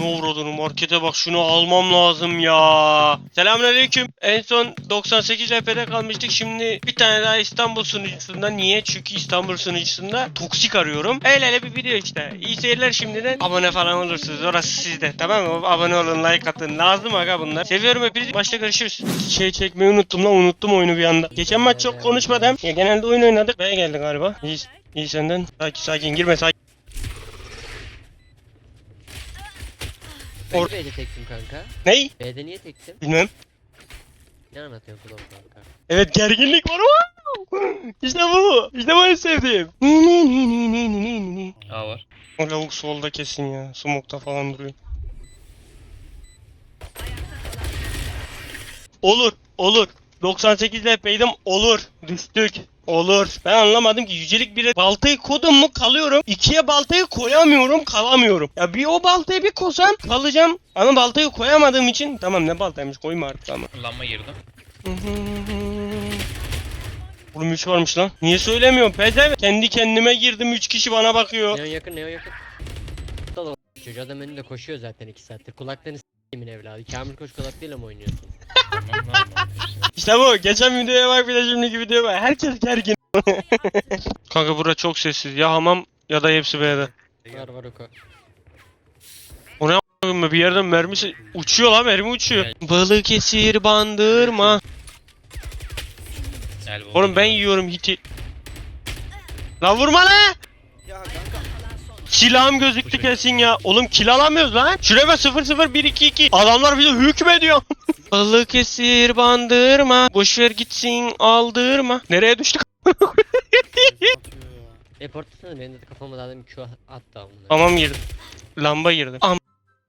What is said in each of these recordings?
Ne uğradığını markete bak şunu almam lazım ya. Selamünaleyküm. En son 98 LP'de kalmıştık. Şimdi bir tane daha İstanbul sunucusundan. Niye? Çünkü İstanbul sunucusunda toksik arıyorum. El ele bir video işte. İyi seyirler şimdiden. Abone falan olursunuz. Orası sizde. Tamam mı? Abone olun, like atın. Lazım aga bunlar. Seviyorum hepinizi. Başta görüşürüz. Şey çekmeyi unuttum lan. Unuttum oyunu bir anda. Geçen maç çok konuşmadım. Ya genelde oyun oynadık. B'ye geldi galiba. İyi, iyi senden. Sakin sakin girme sakin. Ben Or- de B'de tektim kanka. Ney? B'de niye tektim? Bilmem. Ne anlatıyorsun kulağım kanka? Evet gerginlik var. Wow! İşte bu. İşte bu en sevdiğim. Ni ni ni ni ni ni ni ni. A var. O lavuk solda kesin ya. Smoke'ta falan duruyor. Olur. Olur. 98 LP'ydim. Olur. Düştük. Olur. Ben anlamadım ki yücelik bire baltayı kodum mu kalıyorum. İkiye baltayı koyamıyorum kalamıyorum. Ya bir o baltayı bir kosam kalacağım. Ama baltayı koyamadığım için tamam ne baltaymış koyma artık ama. Lamba girdi. Oğlum 3 varmış lan. Niye söylemiyorsun Peze? Kendi kendime girdim 3 kişi bana bakıyor. Neon yakın neon yakın. Çocuğu adam önünde koşuyor zaten 2 saattir. Kulaklarını s***imin evladı. Kamil koş kulaklığıyla mı oynuyorsun? Tamam normal. İşte bu. Geçen videoya bak bir de şimdiki videoya bak. Herkes gergin. Kanka bura çok sessiz. Ya hamam ya da hepsi B'de. Var var oku. Bakın Bir yerden mermisi uçuyor lan mermi uçuyor. Balık esir bandırma. Oğlum ben yiyorum hiti. Lan vurma lan. Silahım gözüktü kesin ya. Oğlum kill alamıyoruz lan. Şuraya bak 00122. Adamlar bize hükmediyor. Balık esir bandırma. Boşver gitsin aldırma. Nereye düştük? Reportlasana benim de kafama daha demin Q attı amına. Tamam girdim. Lamba girdim. Am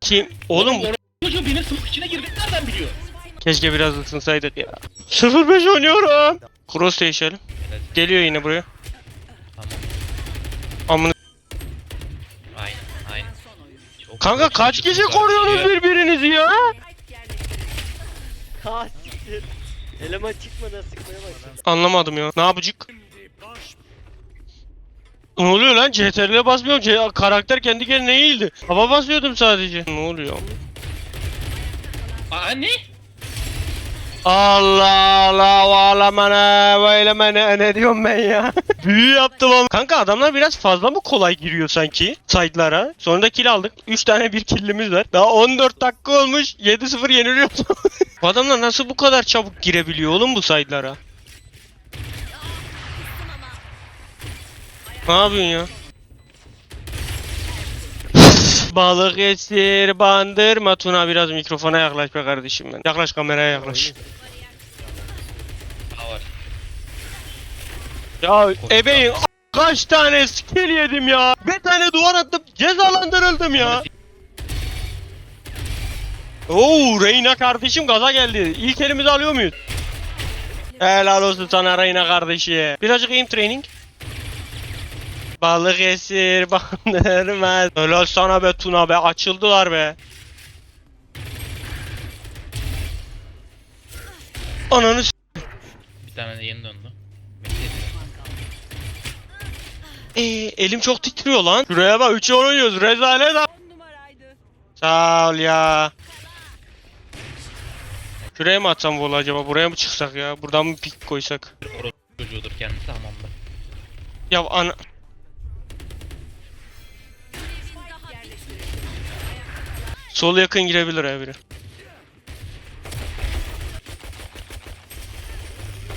kim? Oğlum Çocuğu benim smoke içine girdi nereden biliyor? keşke biraz ısınsaydık ya. 05 oynuyorum. Cross değişelim. Geliyor yine buraya. Tamam. Amına. Aynen aynen. Çok Kanka kaç kişi koruyorsunuz birbirinizi ya? Ha siktir. Eleman çıkmadan sıkmaya başladı. Anlamadım ya. Ne yapacak? Ne oluyor lan? CTRL'e basmıyorum. C karakter kendi kendine eğildi. Hava basıyordum sadece. Ne oluyor? Aa ne? Allah Allah valamana veylemene ne diyorum ben ya? Büyü yaptım ama. Kanka adamlar biraz fazla mı kolay giriyor sanki side'lara? Sonra da kill aldık. 3 tane bir killimiz var. Daha 14 dakika olmuş. 7-0 yeniliyoruz. bu adamlar nasıl bu kadar çabuk girebiliyor oğlum bu side'lara? Ne yapıyorsun ya? Balık esir bandırma Tuna biraz mikrofona yaklaş be kardeşim ben. Yaklaş kameraya yaklaş. Ya ebeğin kaç tane skill yedim ya. Bir tane duvar attım cezalandırıldım ya. Oo Reyna kardeşim gaza geldi. İlk elimizi alıyor muyuz? Helal olsun sana Reyna kardeşi. Birazcık aim training. Balık esir bandırmaz. Helal sana be Tuna be açıldılar be. Ananı s- Bir tane de yeni döndü. Ee, elim çok titriyor lan. Şuraya bak 3'e oynuyoruz. Rezalet a- Sağ ol ya. Şuraya mı atsam volu acaba? Buraya mı çıksak ya? Buradan mı pik koysak? Orası çocuğudur kendisi hamamda. Ya ana... Sol yakın girebilir ha biri.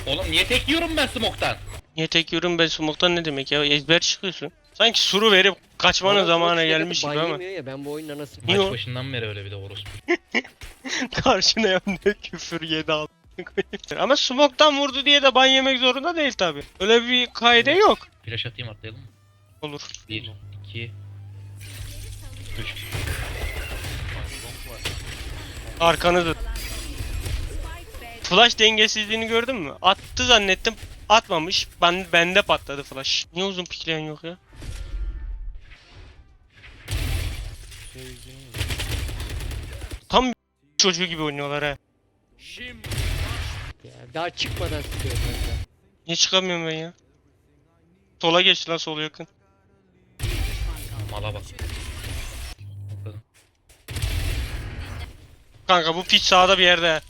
Oğlum niye tek yiyorum ben smoke'tan? Niye tek yorum ben smoke'tan ne demek ya? Ezber çıkıyorsun. Sanki suru verip kaçmanın Adam zamanı gelmiş gibi ama. ya ben bu oyunun anasını Niye Maç başından beri öyle bir de orospu. Karşına yanında küfür yedi al. ama smoke'tan vurdu diye de ban yemek zorunda değil tabi. Öyle bir kaide yok. Flash atayım atlayalım mı? Olur. 1, 2, 3. Arkanızı. Flash dengesizliğini gördün mü? Attı zannettim. Atmamış. Ben bende patladı flash. Niye uzun pikleyen yok ya? Tam çocuğu gibi oynuyorlar ha. ya. Daha çıkmadan sıkıyor kanka. Niye çıkamıyorum ben ya? Sola geç lan sol yakın. Mala bak. Kanka bu piç sağda bir yerde.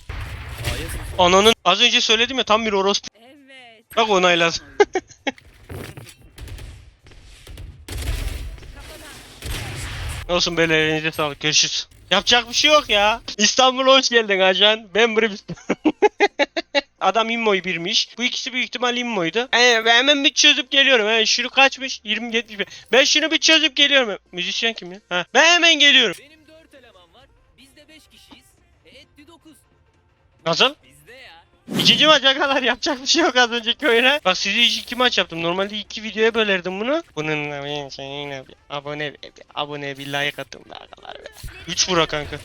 Ananın az önce söyledim ya tam bir orospu. Evet. Bak onayladı. Olsun böyle elinize sağlık. Görüşürüz. Yapacak bir şey yok ya. İstanbul'a hoş geldin ajan. Ben Brimstone. Adam immoyu birmiş. Bu ikisi büyük ihtimal immoydu. Ee, ben hemen bir çözüp geliyorum. He, şunu kaçmış? 20 75. Ben şunu bir çözüp geliyorum. Müzisyen kim ya? Ha, ben hemen geliyorum. Benim Nasıl? İkinci maça kadar yapacak bir şey yok az önceki oyuna. Bak size hiç iki maç yaptım. Normalde iki videoya bölerdim bunu. Bunun abone bir abone bir like atın be arkadaşlar be. 3 vura kanka.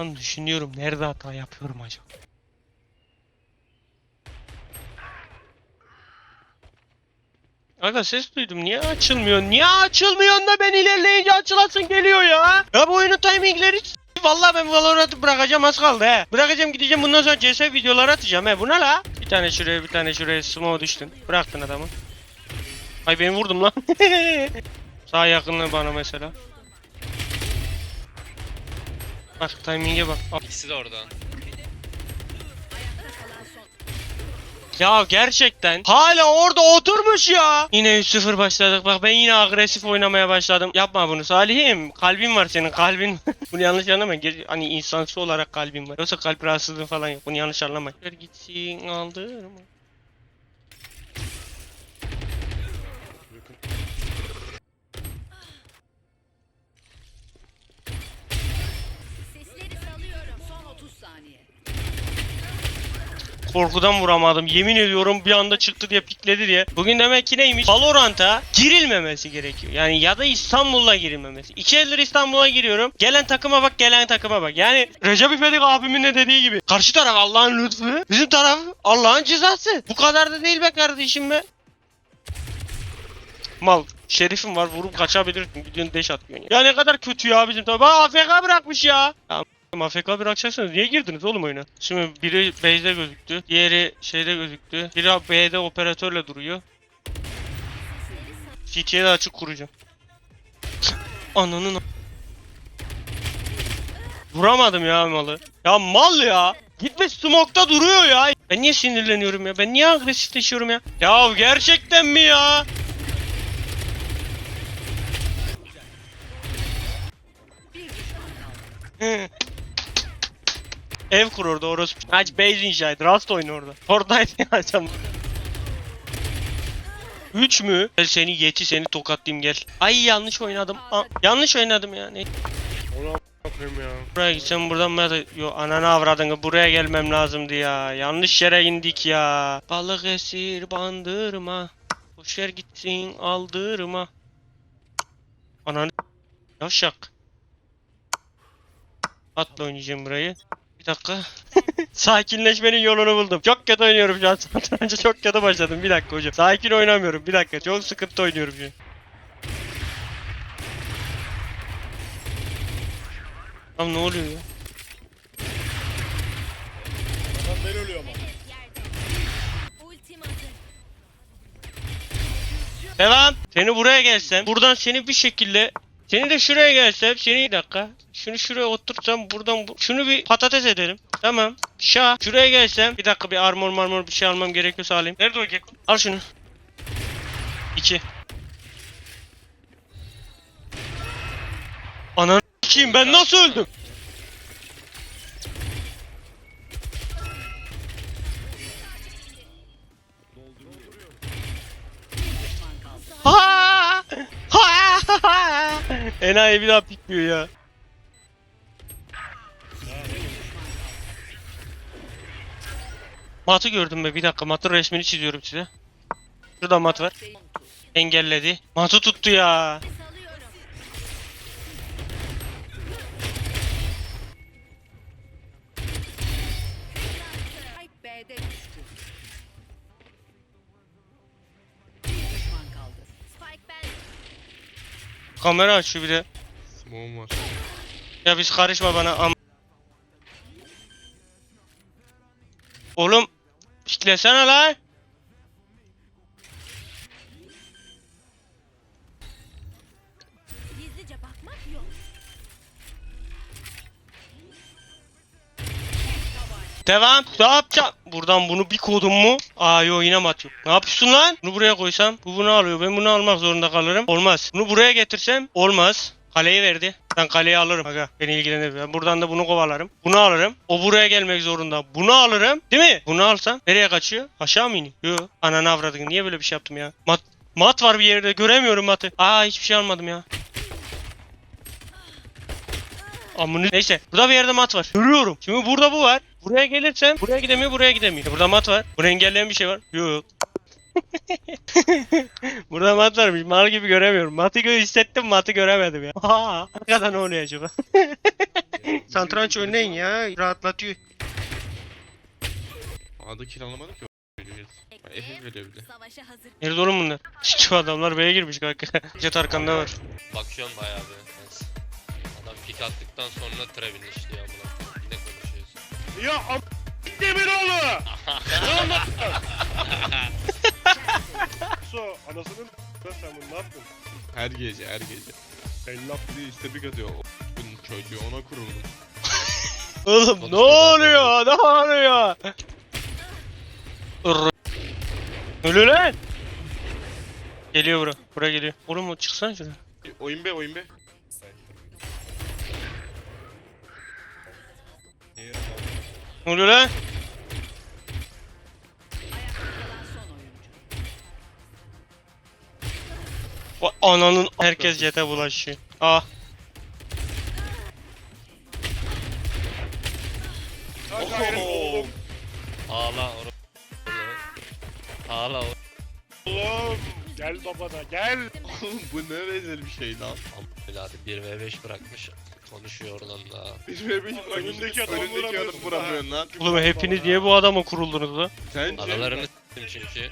Lan düşünüyorum nerede hata yapıyorum acaba? Aga ses duydum. Niye açılmıyor? Niye açılmıyor da ben ilerleyince açılasın geliyor ya? Ya bu oyunun timingleri Vallahi ben Valorant'ı bırakacağım az kaldı he. Bırakacağım gideceğim bundan sonra CS videoları atacağım he. Bu ne la? Bir tane şuraya bir tane şuraya smoke düştün. Bıraktın adamı. Ay ben vurdum lan. Sağ yakınlığı bana mesela. Bak timing'e bak. İkisi de orada. Ya gerçekten hala orada oturmuş ya. Yine 3-0 başladık. Bak ben yine agresif oynamaya başladım. Yapma bunu Salih'im. Kalbin var senin kalbin. bunu yanlış anlamayın. Ger- Hani insansı olarak kalbin var. Yoksa kalp rahatsızlığı falan yok. Bunu yanlış anlamayın. Gitsin aldırma. Korkudan vuramadım. Yemin ediyorum bir anda çıktı diye pikledi diye. Bugün demek ki neymiş? Valorant'a girilmemesi gerekiyor. Yani ya da İstanbul'a girilmemesi. İki eldir İstanbul'a giriyorum. Gelen takıma bak, gelen takıma bak. Yani Recep İvedik abimin de dediği gibi. Karşı taraf Allah'ın lütfu. Bizim taraf Allah'ın cezası. Bu kadar da değil be kardeşim be. Mal. Şerifim var vurup kaçabilirsin. Gidiyorsun deş atıyorsun ya. Ne kadar kötü ya bizim taraf. Bak AFK bırakmış ya. ya AFK bırakacaksınız. Niye girdiniz oğlum oyuna? Şimdi biri base'de gözüktü. Diğeri şeyde gözüktü. Biri B'de operatörle duruyor. CT'ye de açık kuracağım. Ananın Vuramadım ya malı. Ya mal ya. Gitme smoke'ta duruyor ya. Ben niye sinirleniyorum ya? Ben niye agresifleşiyorum ya? Ya gerçekten mi ya? Hı. Ev kur orada orospu. Aç base inşa et. Rust oyna orada. Fortnite açalım. 3 mü? Gel seni yeti seni tokatlayayım gel. Ay yanlış oynadım. Aa, yanlış oynadım ya. Ne? Buraya gitsem buradan ben. Yo ananı avradını buraya gelmem lazımdı ya. Yanlış yere indik ya. Balık esir bandırma. Boşver gitsin aldırma. Ananı... Yavşak. Atla oynayacağım burayı. Bir dakika. Sakinleşmenin yolunu buldum. Çok kötü oynuyorum şu an. Satranca çok kötü başladım. Bir dakika hocam. Sakin oynamıyorum. Bir dakika. Çok sıkıntı oynuyorum şu an. Tamam ne oluyor ya? Ultim hazır. Devam. Seni buraya gelsem. Buradan seni bir şekilde seni de şuraya gelsem seni bir dakika. Şunu şuraya oturtsam buradan bu, şunu bir patates ederim. Tamam. Şah. Şuraya gelsem bir dakika bir armor marmor bir şey almam gerekiyorsa alayım. Nerede o Gekko? Al şunu. İki. Ananı kim ben nasıl öldüm? Enayi bir daha pikliyor ya. Matı gördüm be bir dakika matın resmini çiziyorum size. Şurada mat var. Engelledi. Matı tuttu ya. Kamera açıyor bir de. Smoke'um var. Ya biz karışma bana am. Oğlum piklesene lan. Devam. Ne yapacağım? Buradan bunu bir kodum mu? Aa yo yine atayım? Ne yapıyorsun lan? Bunu buraya koysam bu bunu alıyor. Ben bunu almak zorunda kalırım. Olmaz. Bunu buraya getirsem olmaz. Kaleyi verdi. Ben kaleyi alırım. Aga beni ilgilenir. Ben buradan da bunu kovalarım. Bunu alırım. O buraya gelmek zorunda. Bunu alırım. Değil mi? Bunu alsam nereye kaçıyor? Aşağı mı iniyor? Yo. Ananı avradın. Niye böyle bir şey yaptım ya? Mat Mat var bir yerde. Göremiyorum matı. Aa hiçbir şey almadım ya. Amını neyse. Burada bir yerde mat var. Görüyorum. Şimdi burada bu var. Buraya gelirsem buraya gidemiyor, buraya gidemiyor. Burada mat var. Bunu engelleyen bir şey var. Yok. burada mat varmış. Mal gibi göremiyorum. Matı gö hissettim, matı göremedim ya. Aa, arkadan ne oluyor acaba? Santranç örneğin ya. Rahatlatıyor. Adı kiralamadık ki. Efe veriyor hazır. Nerede oğlum bunlar? Şu adamlar B'ye girmiş kanka. Jet arkanda var. Bakıyorsun bayağı bir. Neyse. Adam pik attıktan sonra trebin işliyor Ya am... Demir oğlu! So anasının sen bunu ne yaptın? Her gece her gece. Ben laf diye istabik atıyor. O bunun çocuğu ona kuruldum. Oğlum ne oluyor? Ne oluyor? Ölü lan! Geliyor bura. Bura geliyor. Oğlum o çıksana şuraya. Oyun be oyun be. Ne oluyor lan? Ananın herkes jete bulaşıyor. Ah. Oho. Ağla oğlum. Ağla oğlum. Oğlum gel babana gel. Oğlum bu ne rezil bir şey lan. Evladı 1v5 bırakmış. Konuşuyor oradan da. Ve bir Önündeki adamı önündeki adamı vuramıyorsun lan. Oğlum hepiniz niye bu adama kuruldunuz lan? Sence? Aralarını s**tim çünkü.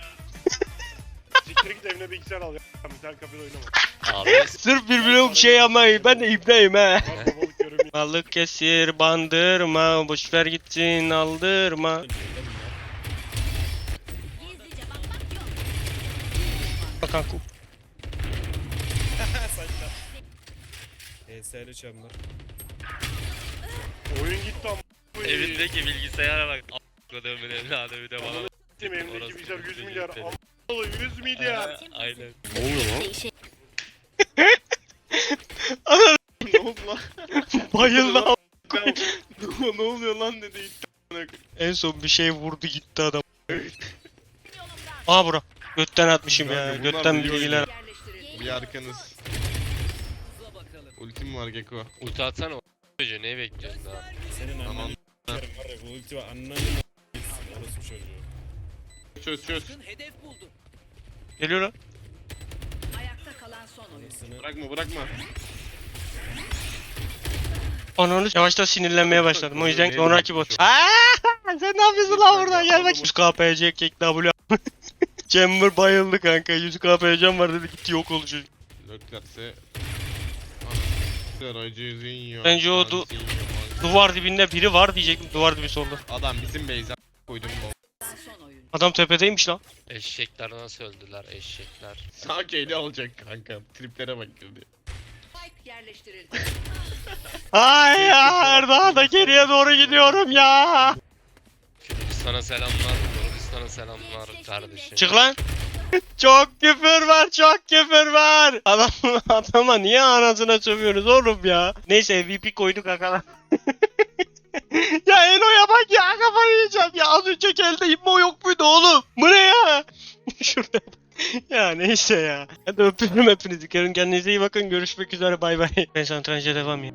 Siktir git evine bilgisayar al ya. Bir tane kafede oynama. Ağla Sırf birbirine bir şey yapmayın. Ben de ibneyim he. Var babalık görümü. Balık kesir bandırma. Boşver gitsin aldırma. Gizlice bakmak HS'li çember. Oyun gitti ama. Evindeki bilgisayara bak. A**ladığımın evladı bir de bana. Gittim evindeki Orası bilgisayar 100 bir milyar. Ama 100 milyar. Aynen. Ne oluyor lan? Değişik. ne oldu lan? bayıldı. ne ne oluyor lan dedi. En son bir şey vurdu gitti adam. Aa bura. Götten atmışım ya. Götten bilgiler. Bir arkanız. Ultim var Geko. Ulti atsana o çocuğu neyi bekliyorsun daha? Senin Tamam. annen s**erim var ya bu ulti var annen orospu çocuğu. Çöz çöz. Hedef buldu. Geliyor lan. Ayakta kalan son oyuncu. Anasını Bırakma bırakma. Ananı yavaştan sinirlenmeye başladım. O yüzden sonraki bot. Aaa! Sen ne yapıyorsun lan burada? Gel bak. 100 KPC kek W. Chamber bayıldı kanka. 100 KPC'm var dedi gitti yok oldu çocuk. Aracı Bence o du- Duvar dibinde biri var diyecektim. Duvar dibi solda. Adam bizim base'e koydum bu. Adam tepedeymiş lan. Eşekler nasıl öldüler eşekler. Sağ eli alacak kanka. Triplere bak girdi. Spike yerleştirildi. Hayır daha da geriye doğru gidiyorum ya. Kürdistan'a selamlar. Kürdistan'a selamlar kardeşim. Çık lan. Çok küfür var, çok küfür var. Adam adama niye anasına sövüyorsunuz oğlum ya? Neyse MVP koyduk akalar. ya Elo'ya bak ya kafayı yiyeceğim ya. Az önceki elde immo yok muydu oğlum? Bu ne ya? Şurada. ya neyse ya. Hadi öpüyorum hepinizi. Kendinize iyi bakın. Görüşmek üzere bay bay. Ben satranca devam ya.